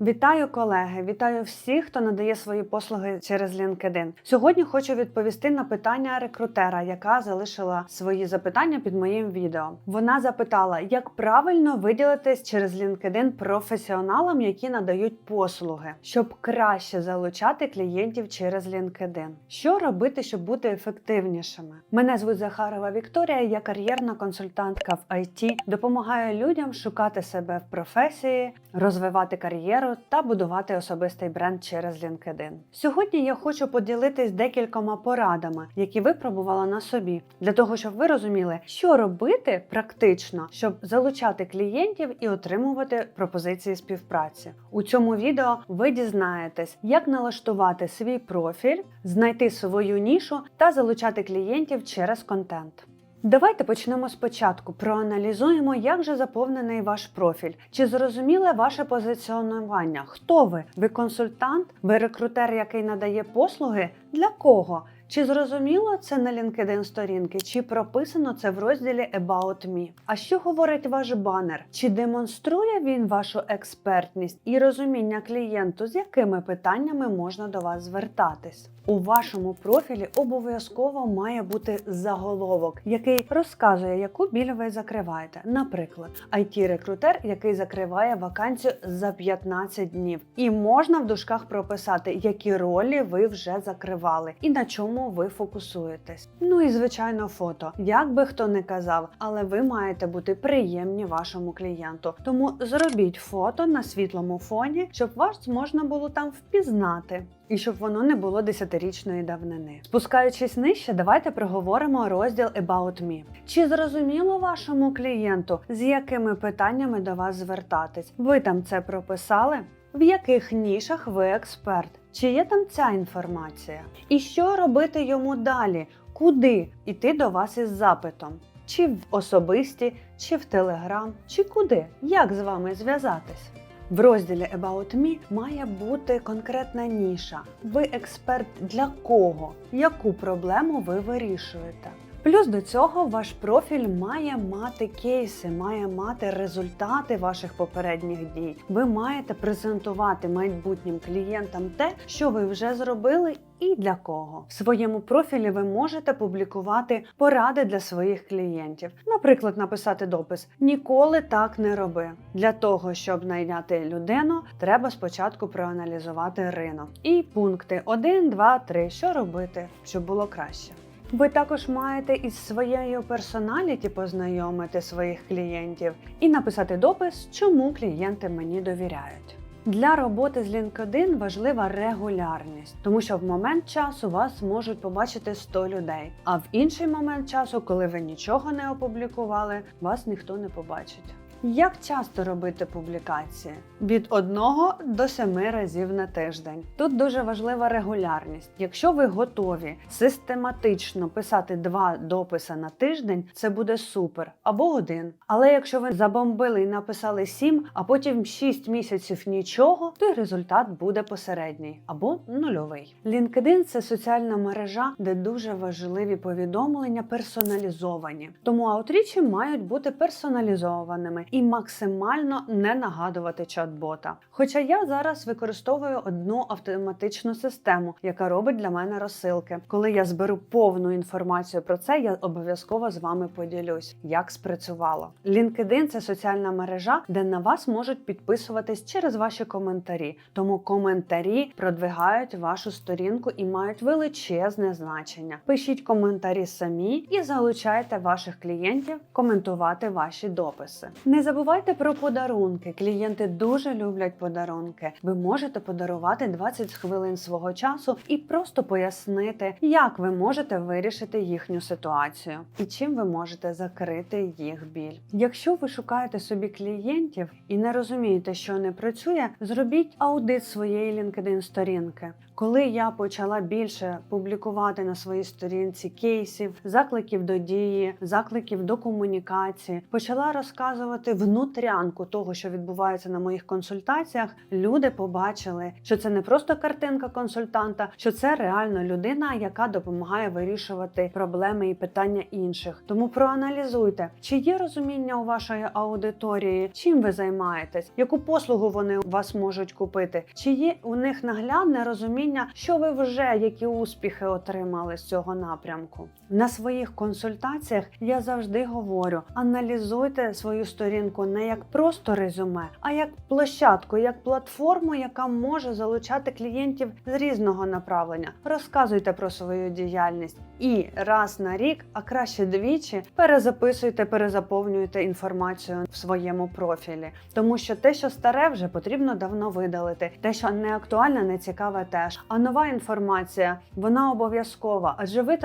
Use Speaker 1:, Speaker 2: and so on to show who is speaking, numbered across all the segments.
Speaker 1: Вітаю колеги! Вітаю всіх, хто надає свої послуги через LinkedIn. Сьогодні хочу відповісти на питання рекрутера, яка залишила свої запитання під моїм відео. Вона запитала, як правильно виділитись через LinkedIn професіоналам, які надають послуги, щоб краще залучати клієнтів через LinkedIn. Що робити, щоб бути ефективнішими? Мене звуть Захарова Вікторія, я кар'єрна консультантка в IT, допомагаю людям шукати себе в професії, розвивати кар'єру та будувати особистий бренд через LinkedIn. Сьогодні я хочу поділитись декількома порадами, які випробувала на собі, для того, щоб ви розуміли, що робити практично, щоб залучати клієнтів і отримувати пропозиції співпраці. У цьому відео ви дізнаєтесь, як налаштувати свій профіль, знайти свою нішу та залучати клієнтів через контент. Давайте почнемо спочатку. Проаналізуємо, як же заповнений ваш профіль, чи зрозуміле ваше позиціонування. Хто ви? Ви консультант, ви рекрутер, який надає послуги? Для кого? Чи зрозуміло це на LinkedIn сторінки, чи прописано це в розділі About Me? А що говорить ваш банер? Чи демонструє він вашу експертність і розуміння клієнту, з якими питаннями можна до вас звертатись? У вашому профілі обов'язково має бути заголовок, який розказує, яку біль ви закриваєте. Наприклад, IT-рекрутер, який закриває вакансію за 15 днів, і можна в дужках прописати, які ролі ви вже закривали і на чому ви фокусуєтесь. Ну і звичайно, фото. Як би хто не казав, але ви маєте бути приємні вашому клієнту. Тому зробіть фото на світлому фоні, щоб вас можна було там впізнати. І щоб воно не було десятирічної давнини. Спускаючись нижче, давайте проговоримо розділ About Me. Чи зрозуміло вашому клієнту, з якими питаннями до вас звертатись? Ви там це прописали? В яких нішах ви експерт? Чи є там ця інформація? І що робити йому далі? Куди йти до вас із запитом? Чи в особисті, чи в Телеграм, чи куди? Як з вами зв'язатись? В розділі About Me має бути конкретна ніша. Ви експерт для кого? Яку проблему ви вирішуєте? Плюс до цього ваш профіль має мати кейси, має мати результати ваших попередніх дій. Ви маєте презентувати майбутнім клієнтам те, що ви вже зробили. І для кого в своєму профілі ви можете публікувати поради для своїх клієнтів. Наприклад, написати допис Ніколи так не роби. Для того, щоб найняти людину, треба спочатку проаналізувати ринок. І пункти 1, 2, 3. Що робити, щоб було краще. Ви також маєте із своєю персоналіті познайомити своїх клієнтів і написати допис, чому клієнти мені довіряють. Для роботи з LinkedIn важлива регулярність, тому що в момент часу вас можуть побачити 100 людей, а в інший момент часу, коли ви нічого не опублікували, вас ніхто не побачить. Як часто робити публікації? Від 1 до 7 разів на тиждень. Тут дуже важлива регулярність. Якщо ви готові систематично писати два дописи на тиждень, це буде супер або один. Але якщо ви забомбили і написали 7, а потім 6 місяців нічого, то результат буде посередній або нульовий. LinkedIn – це соціальна мережа, де дуже важливі повідомлення персоналізовані. Тому аутрічі мають бути персоналізованими і максимально не нагадувати чат-бота. Хоча я зараз використовую одну автоматичну систему, яка робить для мене розсилки. Коли я зберу повну інформацію про це, я обов'язково з вами поділюсь, як спрацювало. LinkedIn – це соціальна мережа, де на вас можуть підписуватись через ваші коментарі. Тому коментарі продвигають вашу сторінку і мають величезне значення. Пишіть коментарі самі і залучайте ваших клієнтів коментувати ваші дописи. Не забувайте про подарунки. Клієнти дуже люблять подарунки. Ви можете подарувати 20 хвилин свого часу і просто пояснити, як ви можете вирішити їхню ситуацію і чим ви можете закрити їх біль. Якщо ви шукаєте собі клієнтів і не розумієте, що не працює, зробіть аудит своєї LinkedIn сторінки. Коли я почала більше публікувати на своїй сторінці кейсів, закликів до дії, закликів до комунікації, почала розказувати внутрянку того, що відбувається на моїх консультаціях, люди побачили, що це не просто картинка консультанта, що це реально людина, яка допомагає вирішувати проблеми і питання інших. Тому проаналізуйте, чи є розуміння у вашої аудиторії, чим ви займаєтесь, яку послугу вони у вас можуть купити, чи є у них наглядне розуміння, що ви вже які успіхи отримали з цього напрямку. На своїх консультаціях я завжди говорю: аналізуйте свою сторінку не як просто резюме, а як площадку, як платформу, яка може залучати клієнтів з різного направлення. Розказуйте про свою діяльність і раз на рік, а краще двічі, перезаписуйте, перезаповнюйте інформацію в своєму профілі, тому що те, що старе, вже потрібно давно видалити. Те, що не актуальне, не цікаве, теж. А нова інформація вона обов'язкова, адже ви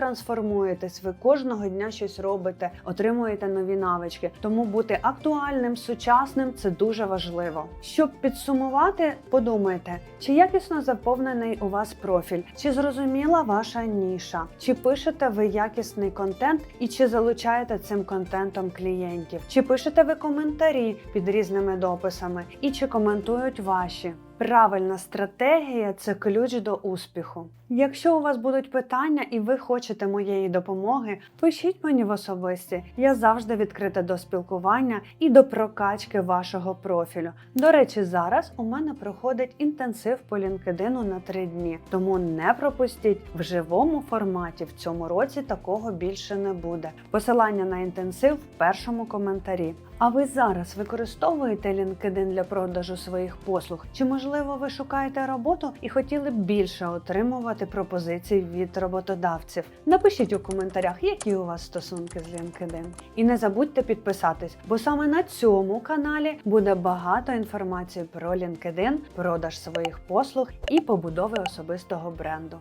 Speaker 1: трансформуєтесь, ви кожного дня щось робите, отримуєте нові навички. Тому бути актуальним, сучасним це дуже важливо. Щоб підсумувати, подумайте, чи якісно заповнений у вас профіль, чи зрозуміла ваша ніша, чи пишете ви якісний контент і чи залучаєте цим контентом клієнтів, чи пишете ви коментарі під різними дописами, і чи коментують ваші. Правильна стратегія це ключ до успіху. Якщо у вас будуть питання і ви хочете моєї допомоги, пишіть мені в особисті. Я завжди відкрита до спілкування і до прокачки вашого профілю. До речі, зараз у мене проходить інтенсив по LinkedIn на три дні, тому не пропустіть в живому форматі. В цьому році такого більше не буде. Посилання на інтенсив в першому коментарі. А ви зараз використовуєте LinkedIn для продажу своїх послуг? Чи можливо ви шукаєте роботу і хотіли б більше отримувати пропозицій від роботодавців? Напишіть у коментарях, які у вас стосунки з LinkedIn. І не забудьте підписатись, бо саме на цьому каналі буде багато інформації про LinkedIn, продаж своїх послуг і побудови особистого бренду.